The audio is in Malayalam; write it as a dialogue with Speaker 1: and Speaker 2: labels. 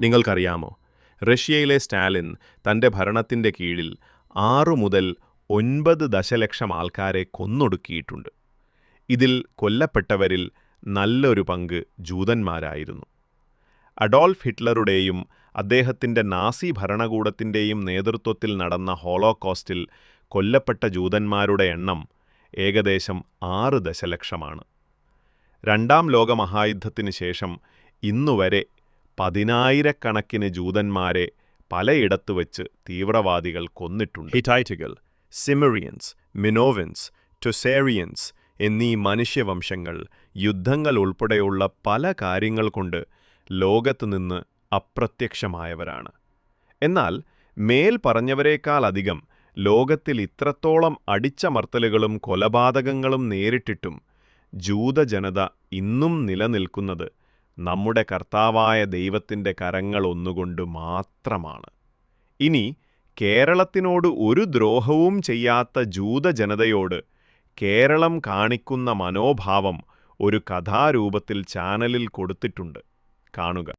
Speaker 1: നിങ്ങൾക്കറിയാമോ? റഷ്യയിലെ സ്റ്റാലിൻ തന്റെ ഭരണത്തിന്റെ കീഴിൽ ആറു മുതൽ ഒൻപത് ദശലക്ഷം ആൾക്കാരെ കൊന്നൊടുക്കിയിട്ടുണ്ട്. ഇതിൽ കൊല്ലപ്പെട്ടവരിൽ നല്ലൊരു പങ്ക് ജൂതന്മാരായിരുന്നു. അഡോൾഫ് ഹിറ്റ്ലറുടെയും അദ്ദേഹത്തിന്റെ നാസി ഭരണകൂടത്തിന്റെയും നേതൃത്വത്തിൽ നടന്ന ഹോളോകോസ്റ്റിൽ കൊല്ലപ്പെട്ട ജൂതന്മാരുടെ എണ്ണം ഏകദേശം ആറ് ദശലക്ഷമാണ്. രണ്ടാം ലോകമഹായുദ്ധത്തിന് ശേഷം ഇന്നുവരെ പതിനായിരക്കണക്കിന് ജൂതന്മാരെ പലയിടത്ത് വച്ച് തീവ്രവാദികൾ കൊന്നിട്ടുണ്ട്. ഹിറ്റൈറ്റുകൾ സിമറിയൻസ് മിനോവിൻസ് ടൊസേറിയൻസ് എന്നീ മനുഷ്യവംശങ്ങൾ യുദ്ധങ്ങൾ ഉൾപ്പെടെയുള്ള പല കാര്യങ്ങൾ കൊണ്ട് ലോകത്തു നിന്ന് അപ്രത്യക്ഷമായവരാണ്. എന്നാൽ മേൽ പറഞ്ഞവരേക്കാളധികം ലോകത്തിൽ ഇത്രത്തോളം അടിച്ചമർത്തലുകളും കൊലപാതകങ്ങളും നേരിട്ടിട്ടും ജൂതജനത ഇന്നും നിലനിൽക്കുന്നത് നമ്മുടെ കർത്താവായ ദൈവത്തിന്റെ കരങ്ങൾ ഒന്നുകൊണ്ട് മാത്രമാണ്. ഇനി കേരളത്തിനോട് ഒരു ദ്രോഹവും ചെയ്യാത്ത ജൂതജനതയോട് കേരളം കാണിക്കുന്ന മനോഭാവം ഒരു കഥാരൂപത്തിൽ ചാനലിൽ കൊടുത്തിട്ടുണ്ട്. കാണുക.